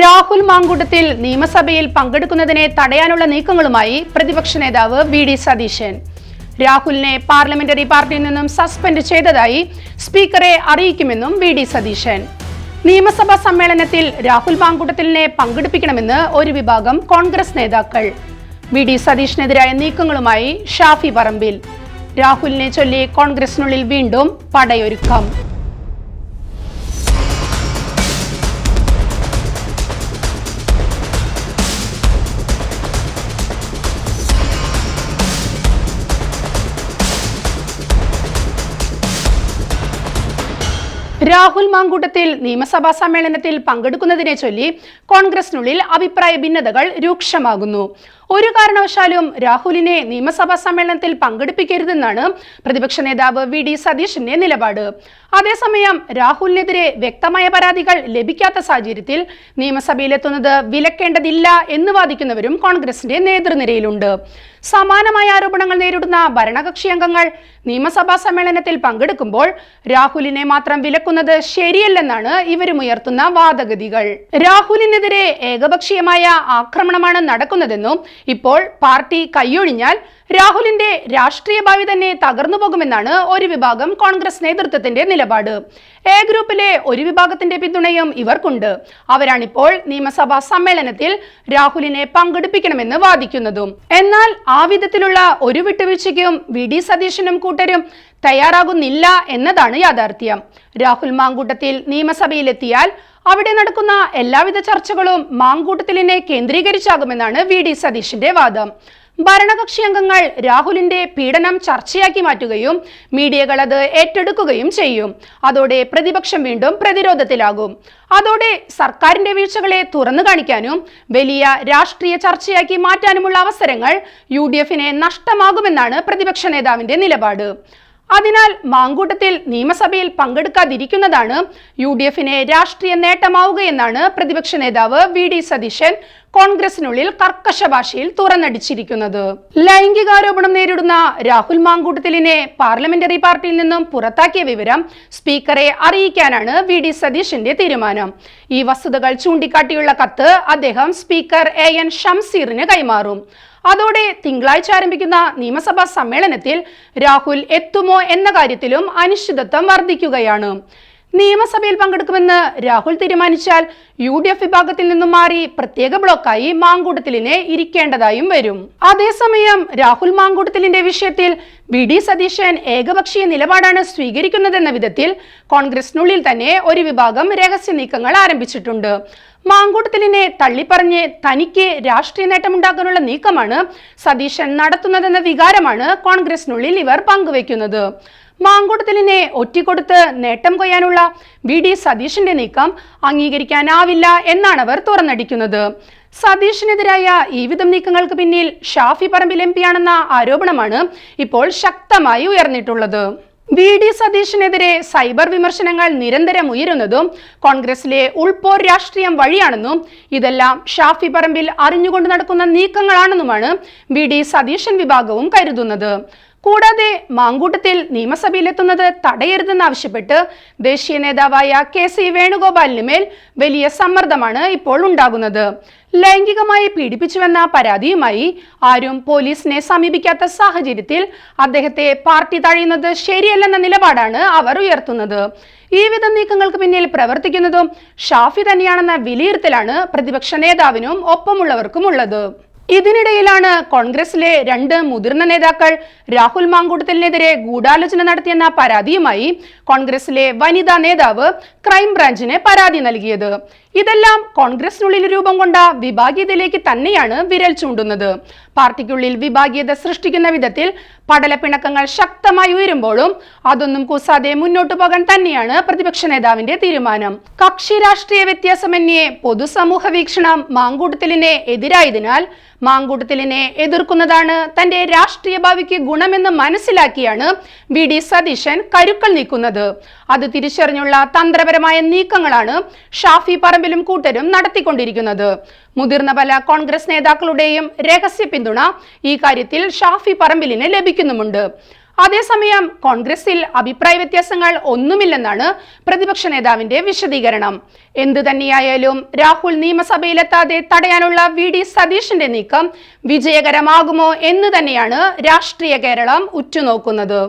രാഹുൽ മാങ്കൂട്ടത്തിൽ നിയമസഭയിൽ പങ്കെടുക്കുന്നതിനെ തടയാനുള്ള നീക്കങ്ങളുമായി പ്രതിപക്ഷ നേതാവ് വി ഡി സതീശൻ. രാഹുലിനെ പാർലമെന്ററി പാർട്ടിയിൽ നിന്നും സസ്പെൻഡ് ചെയ്തതായി സ്പീക്കറെ അറിയിക്കുമെന്നും വി ഡി സതീശൻ. നിയമസഭാ സമ്മേളനത്തിൽ രാഹുൽ മാങ്കൂട്ടത്തിലിനെ പങ്കെടുപ്പിക്കണമെന്ന് ഒരു വിഭാഗം കോൺഗ്രസ് നേതാക്കൾ. വി ഡി സതീഷിനെതിരായ നീക്കങ്ങളുമായി ഷാഫി പറമ്പിൽ. രാഹുലിനെ ചൊല്ലി കോൺഗ്രസിനുള്ളിൽ വീണ്ടും പടയൊരുക്കം. രാഹുൽ മാങ്കൂട്ടത്തിൽ നിയമസഭാ സമ്മേളനത്തിൽ പങ്കെടുക്കുന്നതിനെ ചൊല്ലി കോൺഗ്രസിനുള്ളിൽ അഭിപ്രായ ഭിന്നതകൾ രൂക്ഷമാകുന്നു. ഒരു കാരണവശാലും രാഹുലിനെ നിയമസഭാ സമ്മേളനത്തിൽ പങ്കെടുപ്പിക്കരുതെന്നാണ് പ്രതിപക്ഷ നേതാവ് വി ഡി സതീഷിന്റെ നിലപാട്. അതേസമയം രാഹുലിനെതിരെ വ്യക്തമായ പരാതികൾ ലഭിക്കാത്ത സാഹചര്യത്തിൽ നിയമസഭയിലെത്തുന്നത് വിലക്കേണ്ടതില്ല എന്ന് വാദിക്കുന്നവരും കോൺഗ്രസിന്റെ നേതൃനിരയിലുണ്ട്. സമാനമായ ആരോപണങ്ങൾ നേരിടുന്ന ഭരണകക്ഷി അംഗങ്ങൾ നിയമസഭാ സമ്മേളനത്തിൽ പങ്കെടുക്കുമ്പോൾ രാഹുലിനെ മാത്രം വിലക്കുന്നത് ശരിയല്ലെന്നാണ് ഇവരും ഉയർത്തുന്ന വാദഗതികൾ. രാഹുലിനെതിരെ ഏകപക്ഷീയമായ ആക്രമണമാണ് നടക്കുന്നതെന്നും ഇപ്പോൾ പാർട്ടി കൈയൊഴിഞ്ഞാൽ രാഹുലിന്റെ രാഷ്ട്രീയ ഭാവി തന്നെ തകർന്നു പോകുമെന്നാണ് ഒരു വിഭാഗം കോൺഗ്രസ് നേതൃത്വത്തിന്റെ നിലപാട്. എ ഗ്രൂപ്പിലെ ഒരു വിഭാഗത്തിന്റെ പിന്തുണയും ഇവർക്കുണ്ട്. അവരാണിപ്പോൾ നിയമസഭാ സമ്മേളനത്തിൽ രാഹുലിനെ പങ്കെടുപ്പിക്കണമെന്ന് വാദിക്കുന്നതും. എന്നാൽ ആ വിധത്തിലുള്ള ഒരു വിട്ടുവീഴ്ചയ്ക്കും വി ഡി സതീശനും കൂട്ടരും തയ്യാറാകുന്നില്ല എന്നതാണ് യാഥാർത്ഥ്യം. രാഹുൽ മാങ്കൂട്ടത്തിൽ നിയമസഭയിലെത്തിയാൽ അവിടെ നടക്കുന്ന എല്ലാവിധ ചർച്ചകളും മാങ്കൂട്ടത്തിലിനെ കേന്ദ്രീകരിച്ചാകുമെന്നാണ് വി ഡി സതീഷിന്റെ വാദം. ഭരണകക്ഷി അംഗങ്ങൾ രാഹുലിന്റെ പീഡനം ചർച്ചയാക്കി മാറ്റുകയും മീഡിയകൾ അത് ഏറ്റെടുക്കുകയും ചെയ്യും. അതോടെ പ്രതിപക്ഷം വീണ്ടും പ്രതിരോധത്തിലാകും. അതോടെ സർക്കാരിന്റെ വീഴ്ചകളെ തുറന്നു കാണിക്കാനും വലിയ രാഷ്ട്രീയ ചർച്ചയാക്കി മാറ്റാനുമുള്ള അവസരങ്ങൾ യു ഡി എഫിനെ നഷ്ടമാകുമെന്നാണ് പ്രതിപക്ഷ നേതാവിന്റെ നിലപാട്. അതിനാൽ മാങ്കൂട്ടത്തിൽ നിയമസഭയിൽ പങ്കെടുക്കാതിരിക്കുന്നതാണ് യു ഡി എഫിനെ രാഷ്ട്രീയ നേട്ടമാവുകയെന്നാണ് പ്രതിപക്ഷ നേതാവ് വി ഡി സതീശൻ കോൺഗ്രസിനുള്ളിൽ കർക്കശ ഭാഷയിൽ തുറന്നടിച്ചിരിക്കുന്നത്. ലൈംഗികാരോപണം നേരിടുന്ന രാഹുൽ മാങ്കൂട്ടത്തിലിനെ പാർലമെന്ററി പാർട്ടിയിൽ നിന്നും പുറത്താക്കിയ വിവരം സ്പീക്കറെ അറിയിക്കാനാണ് വി ഡി സതീഷിന്റെ തീരുമാനം. ഈ വസ്തുതകൾ ചൂണ്ടിക്കാട്ടിയുള്ള കത്ത് അദ്ദേഹം സ്പീക്കർ എ എൻ ഷംസീറിന് കൈമാറും. അതോടെ തിങ്കളാഴ്ച ആരംഭിക്കുന്ന നിയമസഭാ സമ്മേളനത്തിൽ രാഹുൽ എത്തുമോ എന്ന കാര്യത്തിലും അനിശ്ചിതത്വം വർദ്ധിക്കുകയാണ്. നിയമസഭയിൽ പങ്കെടുക്കുമെന്ന് രാഹുൽ തീരുമാനിച്ചാൽ യു ഡി എഫ് വിഭാഗത്തിൽ നിന്നും മാറി പ്രത്യേക ബ്ലോക്കായി മാങ്കൂട്ടത്തിലിനെ ഇരിക്കേണ്ടതായും വരും. അതേസമയം രാഹുൽ മാങ്കൂട്ടത്തിലിന്റെ വിഷയത്തിൽ വി ഡി സതീശൻ ഏകപക്ഷീയ നിലപാടാണ് സ്വീകരിക്കുന്നതെന്ന വിധത്തിൽ കോൺഗ്രസിനുള്ളിൽ തന്നെ ഒരു വിഭാഗം രഹസ്യ നീക്കങ്ങൾ ആരംഭിച്ചിട്ടുണ്ട്. മാങ്കൂട്ടത്തിലിനെ തള്ളിപ്പറഞ്ഞ് തനിക്ക് രാഷ്ട്രീയ നേട്ടമുണ്ടാക്കാനുള്ള നീക്കമാണ് സതീശൻ നടത്തുന്നതെന്ന വികാരമാണ് കോൺഗ്രസിനുള്ളിൽ ഇവർ പങ്കുവെക്കുന്നത് മാങ്കൂട്ടത്തിലിനെ ഒറ്റിക്കൊടുത്ത് നേട്ടം കൊയ്യാനുള്ള വി ഡി സതീഷിന്റെ നീക്കം അംഗീകരിക്കാനാവില്ല എന്നാണ് അവർ തുറന്നടിക്കുന്നത്. സതീഷിനെതിരായ ഈ വിധം നീക്കങ്ങൾക്ക് പിന്നിൽ ഷാഫി പറമ്പിൽ എം ആണെന്ന ആരോപണമാണ് ഇപ്പോൾ ശക്തമായി ഉയർന്നിട്ടുള്ളത്. വി ഡി സതീഷിനെതിരെ സൈബർ വിമർശനങ്ങൾ നിരന്തരം ഉയരുന്നതും കോൺഗ്രസിലെ ഉൾപോർ രാഷ്ട്രീയം വഴിയാണെന്നും ഇതെല്ലാം ഷാഫി പറമ്പിൽ അറിഞ്ഞുകൊണ്ട് നടക്കുന്ന നീക്കങ്ങളാണെന്നുമാണ് വി ഡി സതീശൻ വിഭാഗവും കരുതുന്നത്. കൂടാതെ മാങ്കൂട്ടത്തിൽ നിയമസഭയിലെത്തുന്നത് തടയരുതെന്നാവശ്യപ്പെട്ട് ദേശീയ നേതാവായ കെ സി വേണുഗോപാലിന് മേൽ വലിയ സമ്മർദ്ദമാണ് ഇപ്പോൾ ഉണ്ടാകുന്നത്. ലൈംഗികമായി പീഡിപ്പിച്ചുവെന്ന പരാതിയുമായി ആരും പോലീസിനെ സമീപിക്കാത്ത സാഹചര്യത്തിൽ അദ്ദേഹത്തെ പാർട്ടി തഴയുന്നത് ശരിയല്ലെന്ന നിലപാടാണ് അവർ ഉയർത്തുന്നത്. ഈ വിധ നീക്കങ്ങൾക്ക് പിന്നിൽ പ്രവർത്തിക്കുന്നതും ഷാഫി തന്നെയാണെന്ന വിലയിരുത്തലാണ് പ്രതിപക്ഷ നേതാവിനും ഒപ്പമുള്ളവർക്കും ഉള്ളത് ഇതിനിടയിലാണ് കോൺഗ്രസിലെ രണ്ട് മുതിർന്ന നേതാക്കൾ രാഹുൽ മാങ്കൂട്ടത്തിനെതിരെ ഗൂഢാലോചന നടത്തിയെന്ന പരാതിയുമായി കോൺഗ്രസിലെ വനിതാ നേതാവ് ക്രൈംബ്രാഞ്ചിന് പരാതി നൽകിയത്. ഇതെല്ലാം കോൺഗ്രസിനുള്ളിൽ രൂപം കൊണ്ട വിഭാഗീയതയിലേക്ക് തന്നെയാണ് വിരൽ ചൂണ്ടുന്നത്. പാർട്ടിക്കുള്ളിൽ വിഭാഗീയത സൃഷ്ടിക്കുന്ന വിധത്തിൽ പടലപ്പിണക്കങ്ങൾ ശക്തമായി ഉയരുമ്പോഴും അതൊന്നും കൂസാതെ മുന്നോട്ടു പോകാൻ തന്നെയാണ് പ്രതിപക്ഷ നേതാവിന്റെ തീരുമാനം. കക്ഷി രാഷ്ട്രീയ വ്യത്യാസമന്യേ പൊതുസമൂഹ വീക്ഷണം മാങ്കൂട്ടത്തിലിനെ എതിരായതിനാൽ മാങ്കൂട്ടത്തിലിനെ എതിർക്കുന്നതാണ് തന്റെ രാഷ്ട്രീയ ഭാവിക്ക് ഗുണമെന്ന് മനസ്സിലാക്കിയാണ് വി ഡി സതീശൻ കരുക്കൾ നീക്കുന്നത്. അത് തിരിച്ചറിഞ്ഞുള്ള തന്ത്രപരമായ നീക്കങ്ങളാണ് ഷാഫി പറമ്പിലും കൂട്ടരും നടത്തിക്കൊണ്ടിരിക്കുന്നത്. മുതിർന്ന പല കോൺഗ്രസ് നേതാക്കളുടെയും രഹസ്യ പിന്തുണ ഈ കാര്യത്തിൽ ഷാഫി പറമ്പിലിന് ലഭിക്കുന്നുമുണ്ട്. അതേസമയം കോൺഗ്രസിൽ അഭിപ്രായ വ്യത്യാസങ്ങൾ ഒന്നുമില്ലെന്നാണ് പ്രതിപക്ഷ നേതാവിന്റെ വിശദീകരണം. എന്തു തന്നെയായാലും രാഹുൽ നിയമസഭയിലെത്താതെ തടയാനുള്ള വി ഡി സതീഷിന്റെ നീക്കം വിജയകരമാകുമോ എന്ന് തന്നെയാണ് രാഷ്ട്രീയ കേരളം ഉറ്റുനോക്കുന്നത്.